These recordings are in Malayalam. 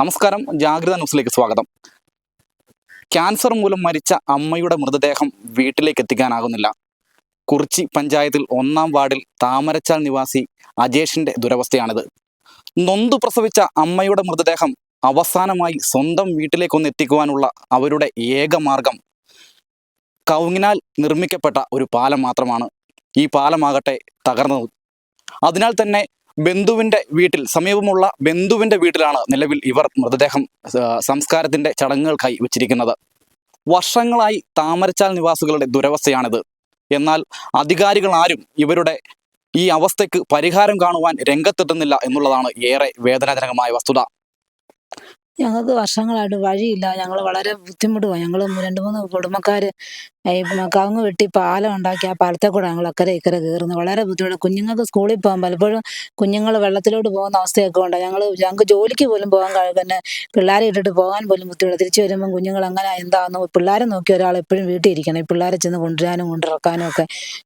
നമസ്കാരം ജാഗ്രത ന്യൂസിലേക്ക് സ്വാഗതം. ക്യാൻസർ മൂലം മരിച്ച അമ്മയുടെ മൃതദേഹം വീട്ടിലേക്ക് എത്തിക്കാനാകുന്നില്ല. കുറിച്ചി പഞ്ചായത്തിൽ ഒന്നാം വാർഡിൽ താമരച്ചാൽ നിവാസി അജേഷിന്റെ ദുരവസ്ഥയാണിത്. നൊന്തു പ്രസവിച്ച അമ്മയുടെ മൃതദേഹം അവസാനമായി സ്വന്തം വീട്ടിലേക്കൊന്ന് എത്തിക്കുവാനുള്ള അവരുടെ ഏക മാർഗം കൗങ്ങിനാൽ നിർമ്മിക്കപ്പെട്ട ഒരു പാലം മാത്രമാണ്. ഈ പാലമാകട്ടെ തകർന്നത്. അതിനാൽ തന്നെ ബന്ധുവിന്റെ വീട്ടിൽ സമീപമുള്ള ബന്ധുവിന്റെ വീട്ടിലാണ് നിലവിൽ ഇവർ മൃതദേഹം സംസ്കാരത്തിന്റെ ചടങ്ങുകൾക്കായി വെച്ചിരിക്കുന്നത്. വർഷങ്ങളായി താമരച്ചാൽ നിവാസികളുടെ ദുരവസ്ഥയാണിത്. എന്നാൽ അധികാരികൾ ആരും ഇവരുടെ ഈ അവസ്ഥയ്ക്ക് പരിഹാരം കാണുവാൻ രംഗത്തെത്തുന്നില്ല എന്നുള്ളതാണ് ഏറെ വേദനാജനകമായ വസ്തുത. ഞങ്ങൾക്ക് വർഷങ്ങളായിട്ട് വഴിയില്ല. ഞങ്ങൾ വളരെ ബുദ്ധിമുട്ടുവാണ് ഞങ്ങൾ രണ്ടു മൂന്ന് കുടുംബക്കാര് ഈ കവുങ്ങ് വെട്ടി പാലം ഉണ്ടാക്കി ആ പാലത്തെ കൂടെ ഞങ്ങൾ അക്കരെ ഇക്കരെ കയറുന്നത് വളരെ ബുദ്ധിമുട്ട്. കുഞ്ഞുങ്ങൾക്ക് സ്കൂളിൽ പോകാൻ പലപ്പോഴും കുഞ്ഞുങ്ങൾ വെള്ളത്തിലോട്ട് പോകുന്ന അവസ്ഥയൊക്കെ ഉണ്ട്. ഞങ്ങൾ ഞങ്ങൾക്ക് ജോലിക്ക് പോലും പോകാൻ കഴി തന്നെ പിള്ളേരെ ഇട്ടിട്ട് പോകാൻ പോലും ബുദ്ധിമുട്ട്. തിരിച്ചു വരുമ്പോൾ കുഞ്ഞുങ്ങൾ അങ്ങനെ എന്താണെന്ന് പിള്ളേരെ നോക്കി ഒരാൾ എപ്പോഴും വീട്ടിൽ ഇരിക്കണം. ഈ പിള്ളേരെ ചെന്ന് കൊണ്ടുവരാനും കൊണ്ടിറക്കാനും ഒക്കെ.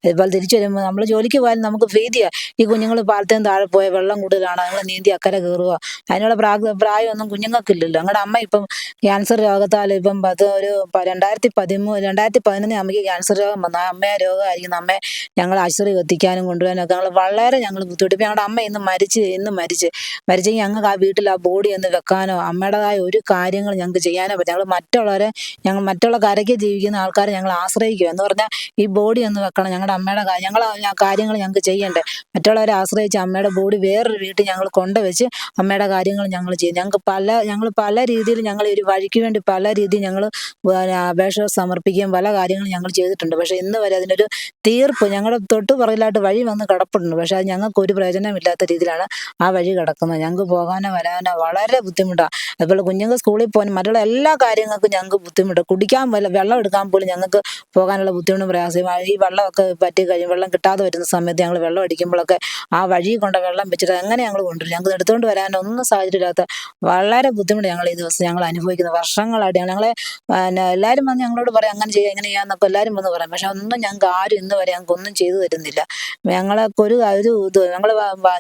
ഇതുപോലെ തിരിച്ചു വരുമ്പോൾ നമ്മൾ ജോലിക്ക് പോയാലും നമുക്ക് ഭീതിയാണ് ഈ കുഞ്ഞുങ്ങൾ പാലത്തേന്ന് താഴെ പോയ വെള്ളം കൂടുതലാണ്. ഞങ്ങൾ നീന്തി അക്കരെ കയറുക അതിനുള്ള പ്രായമൊന്നും കുഞ്ഞുങ്ങൾക്കില്ലല്ലോ. ഞങ്ങളുടെ അമ്മ ഇപ്പം ക്യാൻസർ രോഗത്താൽ ഇപ്പം അത് ഒരു രണ്ടായിരത്തി പതിമൂന്ന് രണ്ടായിരത്തി പതിനൊന്നിൽ അമ്മയ്ക്ക് ക്യാൻസർ രോഗം വന്നു. ആ അമ്മയെ രോഗമായിരിക്കുന്ന. അമ്മയെ ഞങ്ങൾ ആശുപത്രി എത്തിക്കാനും കൊണ്ടുവരാനും ഒക്കെ ഞങ്ങൾ വളരെ ഞങ്ങൾ ബുദ്ധിമുട്ടി ഞങ്ങളുടെ അമ്മ ഇന്ന് മരിച്ച് ഇന്ന് മരിച്ച്. മരിച്ചെങ്കിൽ ഞങ്ങൾക്ക് ആ വീട്ടിൽ ആ ബോഡി ഒന്ന് വെക്കാനോ അമ്മയുടേതായ ഒരു കാര്യങ്ങൾ ഞങ്ങൾക്ക് ചെയ്യാനോ പറ്റും ഞങ്ങൾ മറ്റുള്ളവരെ ഞങ്ങൾ മറ്റുള്ള കരയ്ക്ക് ജീവിക്കുന്ന ആൾക്കാരെ ഞങ്ങൾ ആശ്രയിക്കുക എന്ന് പറഞ്ഞാൽ ഈ ബോഡി ഒന്ന് വെക്കണം. ഞങ്ങളുടെ അമ്മയുടെ ഞങ്ങൾ കാര്യങ്ങൾ ഞങ്ങൾക്ക് ചെയ്യണ്ടേ. മറ്റുള്ളവരെ ആശ്രയിച്ച് അമ്മയുടെ ബോഡി വേറൊരു വീട്ടിൽ ഞങ്ങൾ കൊണ്ടുവച്ച് അമ്മയുടെ കാര്യങ്ങൾ ഞങ്ങൾ ചെയ്യും. ഞങ്ങൾക്ക് പല ഞങ്ങൾ പല രീതിയിൽ ഞങ്ങൾ ഒരു വഴിക്ക് വേണ്ടി പല രീതിയിൽ ഞങ്ങൾ അപേക്ഷ സമർപ്പിക്കുകയും പല കാര്യങ്ങളും ഞങ്ങൾ ചെയ്തിട്ടുണ്ട്. പക്ഷെ ഇന്ന് വരെ അതിനൊരു തീർപ്പ് ഞങ്ങളുടെ തൊട്ട് പുറകിലായിട്ട് വഴി വന്ന് കിടപ്പുണ്ട്. പക്ഷെ അത് ഞങ്ങൾക്ക് ഒരു പ്രയോജനമില്ലാത്ത രീതിയിലാണ് ആ വഴി കിടക്കുന്നത്. ഞങ്ങൾക്ക് പോകാനോ വരാനോ വളരെ ബുദ്ധിമുട്ടാണ് അതുപോലെ കുഞ്ഞുങ്ങൾ സ്കൂളിൽ പോകാനും മറ്റുള്ള എല്ലാ കാര്യങ്ങൾക്കും ഞങ്ങൾക്ക് ബുദ്ധിമുട്ട്. കുടിക്കാൻ പോലും വെള്ളം എടുക്കാൻ പോലും ഞങ്ങൾക്ക് പോകാനുള്ള ബുദ്ധിമുട്ടും പ്രയാസം ഈ വെള്ളമൊക്കെ പറ്റി കഴിയും വെള്ളം കിട്ടാതെ വരുന്ന സമയത്ത് ഞങ്ങൾ വെള്ളം അടിക്കുമ്പോഴൊക്കെ ആ വഴി കൊണ്ട് വെള്ളം വെച്ചിട്ട് അങ്ങനെ ഞങ്ങൾ കൊണ്ടുവരും? ഞങ്ങൾക്ക് എടുത്തുകൊണ്ട് വരാനൊന്നും സാഹചര്യമില്ലാത്ത വളരെ ബുദ്ധിമുട്ട് ഞങ്ങൾ ഈ ദിവസം ഞങ്ങൾ അനുഭവിക്കുന്നത് വർഷങ്ങളായിട്ട് ഞങ്ങളെ എല്ലാവരും വന്ന് ഞങ്ങളോട് പറയും അങ്ങനെ ചെയ്യാം ഇങ്ങനെ ചെയ്യാന്നൊക്കെ എല്ലാവരും വന്ന് പറയും. പക്ഷെ ഒന്നും ഞങ്ങൾക്ക് ആരും ഇന്ന് വരെ ഞങ്ങൾക്ക് ഒന്നും ചെയ്തു തരുന്നില്ല. ഞങ്ങളൊക്കെ ഒരു ഒരു ഇത് ഞങ്ങൾ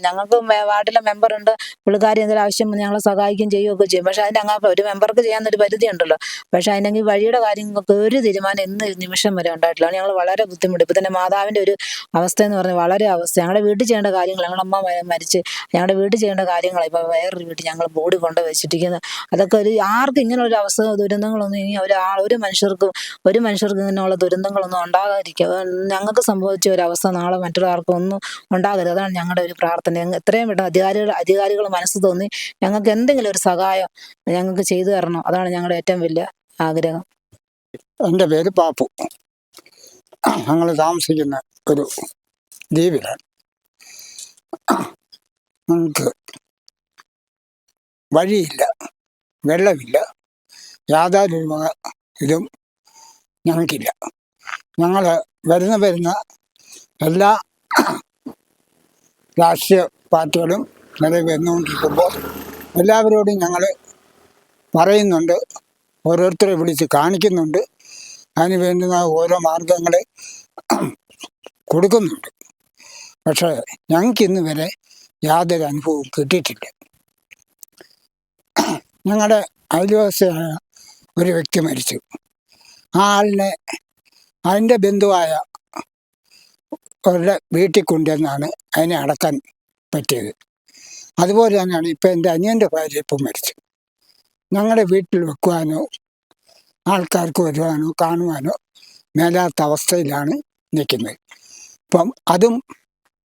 ഞങ്ങൾക്ക് വാർഡിലെ മെമ്പർ ഉണ്ട്. പുള്ളിക്കാരി എന്തെങ്കിലും ആവശ്യം വന്ന് ഞങ്ങളെ സഹായിക്കുകയും ചെയ്യുകയൊക്കെ ചെയ്യും. പക്ഷെ അതിന്റെ അങ്ങനെ ഒരു മെമ്പർക്ക് ചെയ്യാൻ ഒരു പരിധി ഉണ്ടല്ലോ. പക്ഷെ അതിനെങ്കിൽ വഴിയുടെ കാര്യങ്ങൾക്ക് ഒരു തീരുമാനം ഇന്ന് നിമിഷം വരെ ഉണ്ടായിട്ടില്ല. ഞങ്ങൾ വളരെ ബുദ്ധിമുട്ട്. ഇപ്പം തന്നെ മാതാവിന്റെ ഒരു അവസ്ഥ എന്ന് പറഞ്ഞാൽ വളരെ അവസ്ഥ. ഞങ്ങളുടെ വീട്ടിൽ ചെയ്യേണ്ട കാര്യങ്ങൾ ഞങ്ങളുടെ അമ്മ മരിച്ച് ഞങ്ങളുടെ വീട്ടിൽ ചെയ്യേണ്ട കാര്യങ്ങൾ ഇപ്പം വേറൊരു വീട്ടിൽ ഞങ്ങൾ ബോഡി കൊണ്ട് വെച്ചിരിക്കുന്നത് അതൊക്കെ ഒരു ആർക്കും ഇങ്ങനെ ഒരു അവസ്ഥ ദുരന്തങ്ങളൊന്നും ഇനി ഒരു ഒരു മനുഷ്യർക്കും ഒരു മനുഷ്യർക്കും ഇങ്ങനെയുള്ള ദുരന്തങ്ങളൊന്നും ഉണ്ടാകാതിരിക്കുക. ഞങ്ങൾക്ക് സംഭവിച്ച ഒരവസ്ഥ നാളെ മറ്റൊരാൾക്കും ഒന്നും ഉണ്ടാകരുത്. അതാണ് ഞങ്ങളുടെ ഒരു പ്രാർത്ഥന. എത്രയും പെട്ടെന്ന് അധികാരികൾ അധികാരികൾ മനസ്സ് തോന്നി ഞങ്ങൾക്ക് എന്തെങ്കിലും ഒരു സഹായം ഞങ്ങൾക്ക് ചെയ്തു തരണം. അതാണ് ഞങ്ങളുടെ ഏറ്റവും വലിയ ആഗ്രഹം. എന്റെ പേര് പാപ്പു ഞങ്ങൾ താമസിക്കുന്ന ഒരു ദ്വീപിലാണ്. ഞങ്ങൾക്ക് വഴിയില്ല വെള്ളമില്ല യാതൊരു ഇതും ഞങ്ങൾക്കില്ല. ഞങ്ങൾ വരുന്ന വരുന്ന എല്ലാ രാഷ്ട്രീയ പാർട്ടികളും നിലവിൽ വന്നുകൊണ്ടിരിക്കുമ്പോൾ എല്ലാവരോടും ഞങ്ങൾ പറയുന്നുണ്ട്. ഓരോരുത്തരെ വിളിച്ച് കാണിക്കുന്നുണ്ട്. അതിന് വേണ്ടുന്ന ഓരോ മാർഗങ്ങൾ കൊടുക്കുന്നുണ്ട്. പക്ഷേ ഞങ്ങൾക്ക് ഇന്ന് വരെ യാതൊരു അനുഭവവും കിട്ടിയിട്ടില്ല. ഞങ്ങളുടെ അയൽവാസിയായ ഒരു വ്യക്തി മരിച്ചു. ആളിനെ അതിന്റെ ബന്ധുവായ അവരുടെ വീട്ടിൽ കൊണ്ടുവന്നാണ് അതിനെ അടക്കാൻ പറ്റിയത്. അതുപോലെ തന്നെയാണ് ഇപ്പം എന്റെ അനിയന്റെ ഭാര്യ ഇപ്പം മരിച്ചു. ഞങ്ങളുടെ വീട്ടിൽ വെക്കുവാനോ ആൾക്കാർക്ക് വരുവാനോ കാണുവാനോ മേലാത്ത അവസ്ഥയിലാണ് നിൽക്കുന്നത്. അപ്പം അതും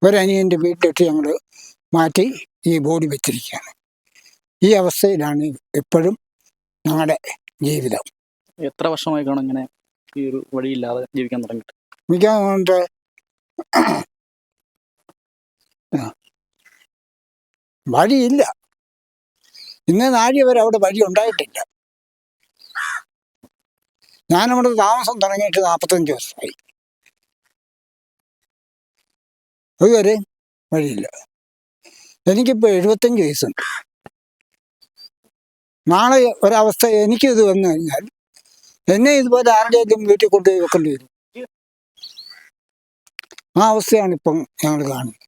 ഒരനിയന്റെ വീട്ടിലിട്ട് ഞങ്ങൾ മാറ്റി ഈ ബോഡി വെച്ചിരിക്കുകയാണ്. ഈ അവസ്ഥയിലാണ് ഇപ്പോഴും ഞങ്ങളുടെ ജീവിതം. എത്ര വർഷമായി ഇങ്ങനെ ഈ ഒരു വഴിയില്ലാതെ ജീവിക്കാൻ തുടങ്ങിയിട്ട്? മിക്കവാറും വഴിയില്ല. ഇന്ന് നാഴി വരെ അവിടെ വഴി ഉണ്ടായിട്ടില്ല. ഞാനവിടെ താമസം തുടങ്ങിയിട്ട് നാൽപ്പത്തഞ്ച് വർഷമായി. അതുവരെ വഴിയില്ല. എനിക്കിപ്പോൾ എഴുപത്തഞ്ച് വയസ്സുണ്ട്. നാളെ ഒരവസ്ഥ എനിക്കിത് വന്നു കഴിഞ്ഞാൽ എന്നെ ഇതുപോലെ ആരുടെയെങ്കിലും വീട്ടിൽ കൊണ്ടുപോയി വെക്കേണ്ടി വരും. ആ അവസ്ഥയാണ് ഇപ്പം ഞങ്ങൾ കാണുന്നത്.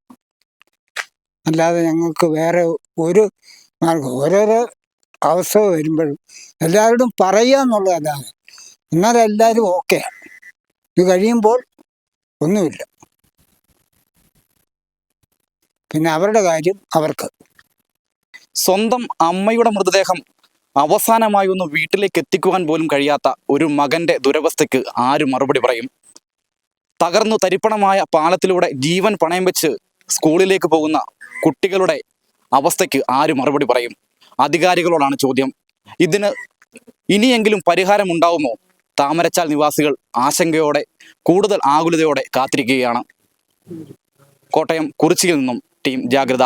അല്ലാതെ ഞങ്ങൾക്ക് വേറെ ഒരു മാർഗം ഓരോരോ അവസ്ഥ വരുമ്പോഴും എല്ലാവരോടും പറയുക എന്നുള്ളതല്ലാതെ എന്നാൽ എല്ലാവരും ഓക്കെ ഇത് കഴിയുമ്പോൾ ഒന്നുമില്ല. പിന്നെ അവരുടെ കാര്യം അവർക്ക്. സ്വന്തം അമ്മയുടെ മൃതദേഹം അവസാനമായി ഒന്ന് വീട്ടിലേക്ക് എത്തിക്കുവാൻ പോലും കഴിയാത്ത ഒരു മകന്റെ ദുരവസ്ഥയ്ക്ക് ആര് മറുപടി പറയും? തകർന്നു തരിപ്പണമായ പാലത്തിലൂടെ ജീവൻ പണയം വെച്ച് സ്കൂളിലേക്ക് പോകുന്ന കുട്ടികളുടെ അവസ്ഥയ്ക്ക് ആര് മറുപടി പറയും? അധികാരികളോടാണ് ചോദ്യം. ഇതിന് ഇനിയെങ്കിലും പരിഹാരമുണ്ടാവുമോ? താമരച്ചാൽ നിവാസികൾ ആശങ്കയോടെ കൂടുതൽ ആകുലതയോടെ കാത്തിരിക്കുകയാണ്. കോട്ടയം കുറിച്ചിയിൽ നിന്നും ടീം ജാഗ്രത.